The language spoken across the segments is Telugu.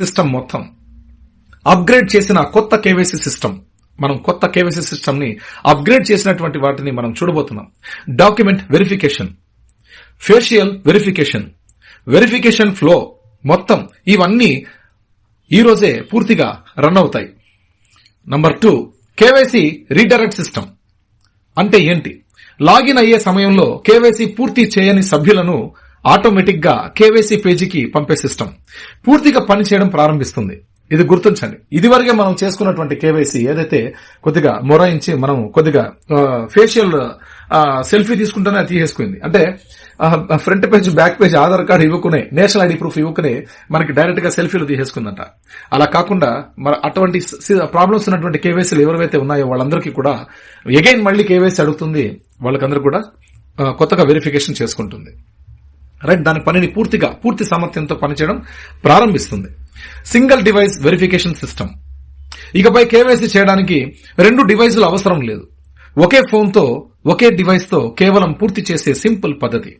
సిస్టమ్ మొత్తం. అప్గ్రేడ్ చేసిన కొత్త కేవైసీ సిస్టమ్. మనం కొత్త కేవైసీ సిస్టమ్ని అప్గ్రేడ్ చేసినటువంటి వాటిని మనం చూడబోతున్నాం. Document verification. Facial verification. Verification flow మొత్తం ఇవన్నీ ఈరోజే పూర్తిగా రన్ అవుతాయి. Number two KYC redirect system. అంటే ఏంటి? లాగిన్ అయ్యే సమయంలో కేవైసీ పూర్తి చేయని సభ్యులను ఆటోమేటిక్గా కేవైసీ పేజీకి పంపే సిస్టమ్. పూర్తిగా పనిచేయడం ప్రారంభిస్తుంది. ఇది గుర్తుంచండి. ఇదివరకే మనం చేసుకున్నటువంటి కేవైసీ ఏదైతే కొద్దిగా మొరాయించి మనం కొద్దిగా ఫేషియల్ సెల్ఫీ తీసుకుంటేనే అది తీసేసుకుంది. అంటే front page back page Aadhaar card ఇవ్వకునే national ID proof ఇవ్వకునే మనకి డైరెక్ట్గా సెల్ఫీలు తీసేసుకుందంట. అలా కాకుండా మన అటువంటి ప్రాబ్లమ్స్ ఉన్నటువంటి కేవైసీలు ఎవరైతే ఉన్నాయో వాళ్ళందరికీ కూడా ఎగైన్ మళ్ళీ కేవైసీ అడుగుతుంది. వాళ్ళకందరూ కూడా కొత్తగా వెరిఫికేషన్ చేసుకుంటుంది. రైట్ దాని పనిని పూర్తిగా పూర్తి సామర్థ్యంతో పనిచేయడం ప్రారంభిస్తుంది. Single device verification system. ఇకపై కేవైసీ చేయడానికి రెండు డివైసులు అవసరం లేదు. ఒకే ఫోన్తో ఒకే డివైస్తో కేవలం పూర్తి చేసే సింపుల్ పద్ధతి.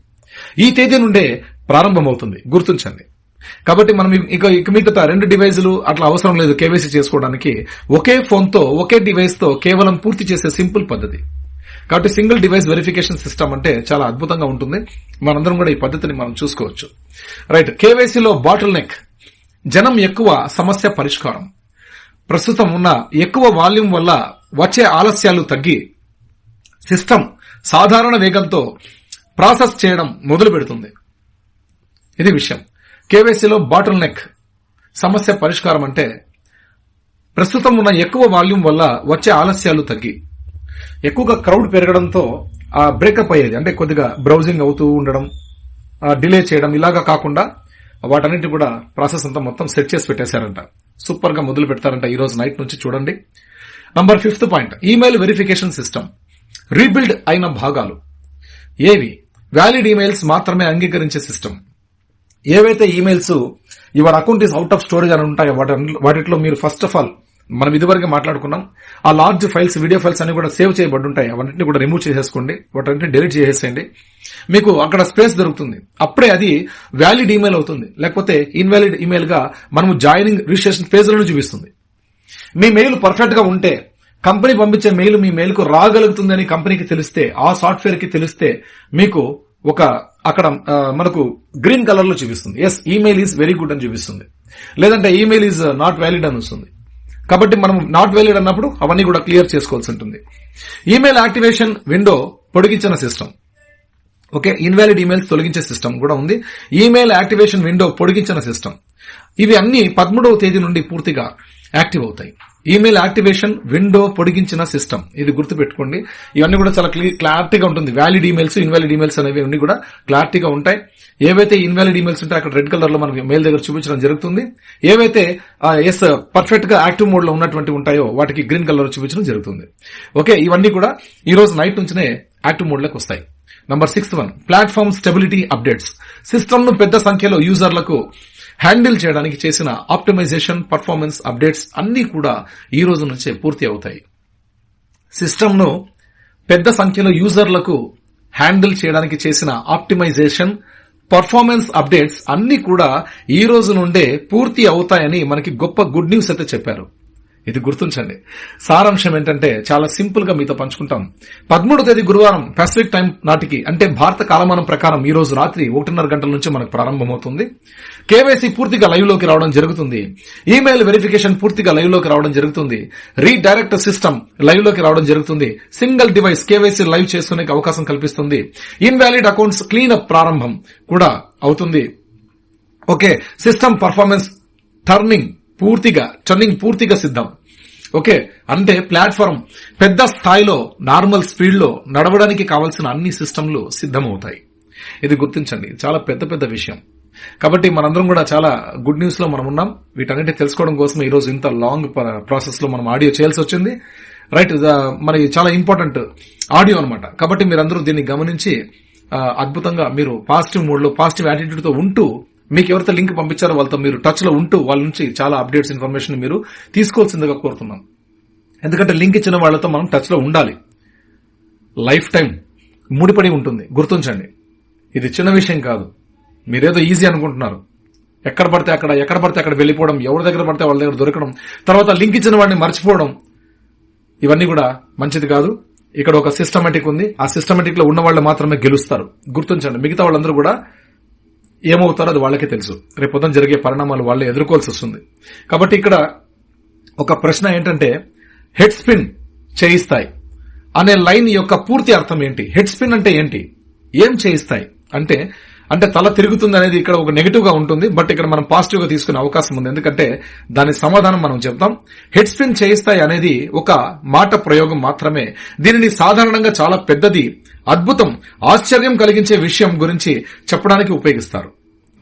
ఈ తేదీ నుండే ప్రారంభమవుతుంది. గుర్తుంచండి. కాబట్టి మనం ఇక ఇక మిగతా రెండు డివైజులు అట్లా అవసరం లేదు కేవైసీ చేసుకోవడానికి. ఒకే ఫోన్తో ఒకే డివైస్తో కేవలం పూర్తి చేసే సింపుల్ పద్ధతి. కాబట్టి సింగిల్ డివైస్ వెరిఫికేషన్ సిస్టమ్ అంటే చాలా అద్భుతంగా ఉంటుంది. మనందరం కూడా ఈ పద్ధతిని మనం చూసుకోవచ్చు. రైట్ కేవైసీలో బాటిల్ నెక్ జనం ఎక్కువ సమస్య పరిష్కారం. ప్రస్తుతం ఉన్న ఎక్కువ వాల్యూమ్ వల్ల వచ్చే ఆలస్యాలు తగ్గి సిస్టమ్ సాధారణ వేగంతో ప్రాసెస్ చేయడం మొదలు పెడుతుంది. ఇది విషయం. కేవైసీలో బాటిల్ నెక్ సమస్య పరిష్కారం అంటే ప్రస్తుతం ఉన్న ఎక్కువ వాల్యూమ్ వల్ల వచ్చే ఆలస్యాలు తగ్గి ఎక్కువగా క్రౌడ్ పెరగడంతో ఆ బ్రేకప్ అయ్యేది. అంటే కొద్దిగా బ్రౌజింగ్ అవుతూ ఉండడం డిలే చేయడం ఇలాగా కాకుండా వాటన్నిటి కూడా ప్రాసెస్ అంతా మొత్తం సెట్ చేసి పెట్టేశారంట. సూపర్గా మొదలు పెడతారంట ఈ రోజు నైట్ నుంచి చూడండి. Number fifth point email verification system rebuild అయిన భాగాలు. ఏవి? వ్యాలిడ్ ఈమెయిల్స్ మాత్రమే అంగీకరించే సిస్టమ్ ఏవైతే emails your account is out of storage అని ఉంటాయో వాటి వాటిలో మీరు ఫస్ట్ ఆఫ్ ఆల్ మనం ఇదివరకు మాట్లాడుకున్నాం. ఆ లార్జ్ ఫైల్స్ వీడియో ఫైల్స్ అన్ని కూడా సేవ్ చేయబడి ఉంటాయి అవన్నింటిని కూడా రిమూవ్ చేసేసుకోండి. వాటన్నింటిని డిలీట్ చేసేసేయండి. మీకు అక్కడ స్పేస్ దొరుకుతుంది. అప్పుడే అది వ్యాలిడ్ ఈమెయిల్ అవుతుంది. లేకపోతే ఇన్వాలిడ్ ఈమెయిల్గా మనము జాయినింగ్ రిజిస్ట్రేషన్ పేజ్లను చూపిస్తుంది. మీ మెయిల్ పర్ఫెక్ట్గా ఉంటే కంపెనీ పంపించే మెయిల్ మీ మెయిల్కు రాగలుగుతుందని కంపెనీకి తెలిస్తే ఆ సాఫ్ట్వేర్కి తెలిస్తే మీకు ఒక అక్కడ మనకు గ్రీన్ కలర్లో చూపిస్తుంది. Yes email is very good అని చూపిస్తుంది. లేదంటే ఈమెయిల్ ఈజ్ నాట్ వ్యాలిడ్ అని వస్తుంది. కాబట్టి మనం నాట్ వ్యాలిడ్ అన్నప్పుడు అవన్నీ కూడా క్లియర్ చేసుకోవాల్సి ఉంటుంది. ఈమెయిల్ యాక్టివేషన్ విండో పొడిగించిన సిస్టమ్ ఓకే ఇన్వాలిడ్ ఈమెయిల్స్ తొలగించే సిస్టమ్ కూడా ఉంది. ఈమెయిల్ యాక్టివేషన్ విండో పొడిగించిన సిస్టమ్ ఇవి అన్ని పదమూడవ తేదీ నుండి పూర్తిగా యాక్టివ్ అవుతాయి. ఈమెయిల్ యాక్టివేషన్ విండో పొడిగించిన సిస్టమ్ ఇది గుర్తుపెట్టుకోండి. ఇవన్నీ కూడా చాలా క్లారిటీగా ఉంటుంది. వ్యాలిడ్ ఈమెయిల్స్ ఇన్వాలిడ్ ఈమెయిల్స్ అనేవి అన్ని కూడా క్లారిటీగా ఉంటాయి. ఏవైతే ఇన్వాలిడ్ ఈమెయిల్స్ ఉంటాయి అక్కడ రెడ్ కలర్లో మనకి మెయిల్ దగ్గర చూపించడం జరుగుతుంది. ఏవైతే ఎస్ పర్ఫెక్ట్గా యాక్టివ్ మోడ్లో ఉన్నటువంటి ఉంటాయో వాటికి గ్రీన్ కలర్ చూపించడం జరుగుతుంది. ఓకే ఇవన్నీ కూడా ఈ రోజు నైట్ నుంచినే యాక్టివ్ మోడ్లోకి వస్తాయి. Number sixth one platform stability updates సిస్టమ్ను పెద్ద సంఖ్యలో యూజర్లకు హ్యాండిల్ చేయడానికి చేసిన ఆప్టిమైజేషన్ పర్ఫార్మెన్స్ అప్డేట్స్ అన్ని కూడా ఈ రోజు నుంచే పూర్తి అవుతాయి. సిస్టమ్ను పెద్ద సంఖ్యలో యూజర్లకు హ్యాండిల్ చేయడానికి చేసిన ఆప్టిమైజేషన్ పర్ఫార్మెన్స్ అప్డేట్స్ అన్ని కూడా ఈ రోజు నుండే పూర్తి అవుతాయని మనకి గొప్ప గుడ్ న్యూస్ అయితే చెప్పారు. ఇది గుర్తుంచండి. సారాంశం ఏంటంటే చాలా సింపుల్గా మీతో పంచుకుంటాం. పదమూడు తేదీ గురువారం పసిఫిక్ టైం నాటికి అంటే భారత కాలమానం ప్రకారం ఈ రోజు రాత్రి ఒకటిన్నర గంటల నుంచి మనకు ప్రారంభమవుతుంది. కేవైసీ పూర్తిగా లైవ్లోకి రావడం జరుగుతుంది. ఈమెయిల్ వెరిఫికేషన్ పూర్తిగా లైవ్లోకి రావడం జరుగుతుంది. రీడైరెక్ట్ సిస్టమ్ లైవ్లోకి రావడం జరుగుతుంది. సింగిల్ డివైస్ కేవైసీ లైవ్ చేసుకునే అవకాశం కల్పిస్తుంది. ఇన్వాలిడ్ అకౌంట్స్ క్లీన్ అప్ ప్రారంభం కూడా అవుతుంది. ఓకే సిస్టమ్ పర్ఫార్మెన్స్ టర్నింగ్ పూర్తిగా టర్నింగ్ పూర్తిగా సిద్ధం. ఓకే అంటే ప్లాట్ఫామ్ పెద్ద స్థాయిలో నార్మల్ స్పీడ్లో నడవడానికి కావాల్సిన అన్ని సిస్టంలు సిద్ధమవుతాయి. ఇది గుర్తించండి చాలా పెద్ద పెద్ద విషయం. కాబట్టి మనందరం కూడా చాలా గుడ్ న్యూస్లో మనం ఉన్నాం. వీటన్నిటి తెలుసుకోవడం కోసం ఈ రోజు ఇంత లాంగ్ ప్రాసెస్లో మనం ఆడియో చేయాల్సి వచ్చింది. రైట్ మరి చాలా ఇంపార్టెంట్ ఆడియో అనమాట కాబట్టి మీరందరూ దీన్ని గమనించి అద్భుతంగా మీరు పాజిటివ్ మూడ్లో పాజిటివ్ యాటిట్యూడ్తో ఉంటూ మీకు ఎవరైతే లింక్ పంపించారో వాళ్ళతో మీరు టచ్లో ఉంటూ వాళ్ళ నుంచి చాలా అప్డేట్స్ ఇన్ఫర్మేషన్ మీరు తీసుకోవాల్సిందిగా కోరుతున్నాం. ఎందుకంటే లింక్ ఇచ్చిన వాళ్ళతో మనం టచ్లో ఉండాలి. లైఫ్ టైం ముడిపడి ఉంటుంది. గుర్తుంచండి. ఇది చిన్న విషయం కాదు. మీరేదో ఈజీ అనుకుంటున్నారు. ఎక్కడ పడితే అక్కడ ఎక్కడ పడితే అక్కడ వెళ్ళిపోవడం ఎవరి దగ్గర పడితే వాళ్ళ దగ్గర దొరకడం తర్వాత లింక్ ఇచ్చిన వాడిని మర్చిపోవడం ఇవన్నీ కూడా మంచిది కాదు. ఇక్కడ ఒక సిస్టమేటిక్ ఉంది. ఆ సిస్టమేటిక్లో ఉన్న వాళ్ళు మాత్రమే గెలుస్తారు. గుర్తుంచండి. మిగతా వాళ్ళందరూ కూడా ఏమవుతారో అది వాళ్ళకే తెలుసు. రేపు పొద్దున జరిగే పరిణామాలు వాళ్ళే ఎదుర్కోవాల్సి వస్తుంది. కాబట్టి ఇక్కడ ఒక ప్రశ్న ఏంటంటే హెడ్ స్పిన్ చేయిస్తాయి అనే లైన్ యొక్క పూర్తి అర్థం ఏంటి? హెడ్ స్పిన్ అంటే ఏంటి? ఏం చేయిస్తాయి? అంటే అంటే తల తిరుగుతుంది అనేది ఇక్కడ ఒక నెగిటివ్గా ఉంటుంది బట్ ఇక్కడ మనం పాజిటివ్గా తీసుకునే అవకాశం ఉంది. ఎందుకంటే దాని సమాధానం మనం చెప్తాం. హెడ్ స్పిన్ చేయిస్తాయి అనేది ఒక మాట ప్రయోగం మాత్రమే. దీనిని సాధారణంగా చాలా పెద్దది అద్భుతం ఆశ్చర్యం కలిగించే విషయం గురించి చెప్పడానికి ఉపయోగిస్తారు.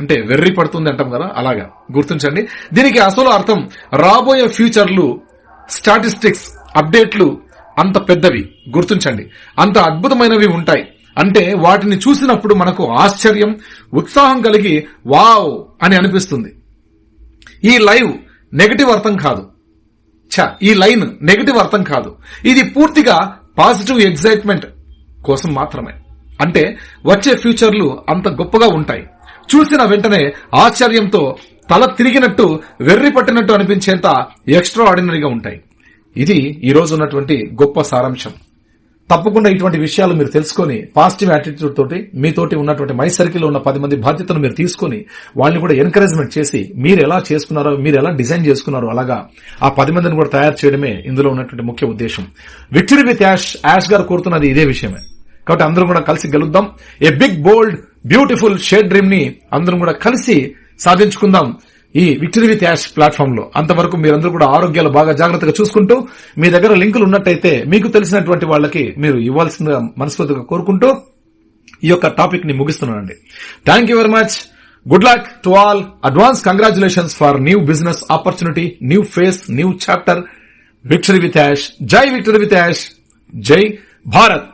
అంటే వెర్రి పడుతుంది అంటాం కదా అలాగా. గుర్తించండి. దీనికి అసలు అర్థం రాబోయే ఫ్యూచర్లు స్టాటిస్టిక్స్ అప్డేట్లు అంత పెద్దవి. గుర్తించండి. అంత అద్భుతమైనవి ఉంటాయి. అంటే వాటిని చూసినప్పుడు మనకు ఆశ్చర్యం ఉత్సాహం కలిగి వావ్ అని అనిపిస్తుంది. ఈ లైవ్ నెగటివ్ అర్థం కాదు. ఛ ఈ లైన్ నెగటివ్ అర్థం కాదు. ఇది పూర్తిగా పాజిటివ్ ఎగ్జైట్మెంట్ కోసం మాత్రమే. అంటే వచ్చే ఫ్యూచర్లు అంత గొప్పగా ఉంటాయి. చూసిన వెంటనే ఆశ్చర్యంతో తల తిరిగినట్టు వెర్రి పట్టినట్టు అనిపించేంత ఎక్స్ట్రా ఆర్డినరీగా ఉంటాయి. ఇది ఈరోజు ఉన్నటువంటి గొప్ప సారాంశం. తప్పకుండా ఇటువంటి విషయాలు మీరు తెలుసుకొని పాజిటివ్ యాటిట్యూడ్ తోటి మీతోటి ఉన్నటువంటి మై సర్కిల్ ఉన్న పది మంది బాధ్యతను మీరు తీసుకొని వాళ్ళని కూడా ఎంకరేజ్మెంట్ చేసి మీరు ఎలా చేసుకున్నారో మీరు ఎలా డిజైన్ చేసుకున్నారో అలాగా ఆ పది మందిని కూడా తయారు చేయడమే ఇందులో ఉన్నటువంటి ముఖ్య ఉద్దేశం. విక్టరీ విత్ యాష్ యాష్ గారు కోరుతున్నది ఇదే విషయమే. కాబట్టి అందరం కూడా కలిసి గెలుద్దాం. A big bold beautiful shade డ్రీమ్ని అందరం కూడా కలిసి సాధించుకుందాం. ఈ విక్టరీ విత్ యాష్ ప్లాట్ఫామ్లో అంతవరకు మీరందరూ కూడా ఆరోగ్యాలు బాగా జాగ్రత్తగా చూసుకుంటూ మీ దగ్గర లింకులు ఉన్నట్టయితే మీకు తెలిసినటువంటి వాళ్ళకి మీరు ఇవ్వాల్సిందిగా మనస్ఫూర్తిగా కోరుకుంటూ ఈ యొక్క టాపిక్ని ముగిస్తున్నానండి. Thank you very much good luck to all advance congratulations for new business opportunity new face new chapter victory with Ash జై విక్టరీ విత్ యాష్ జై భారత్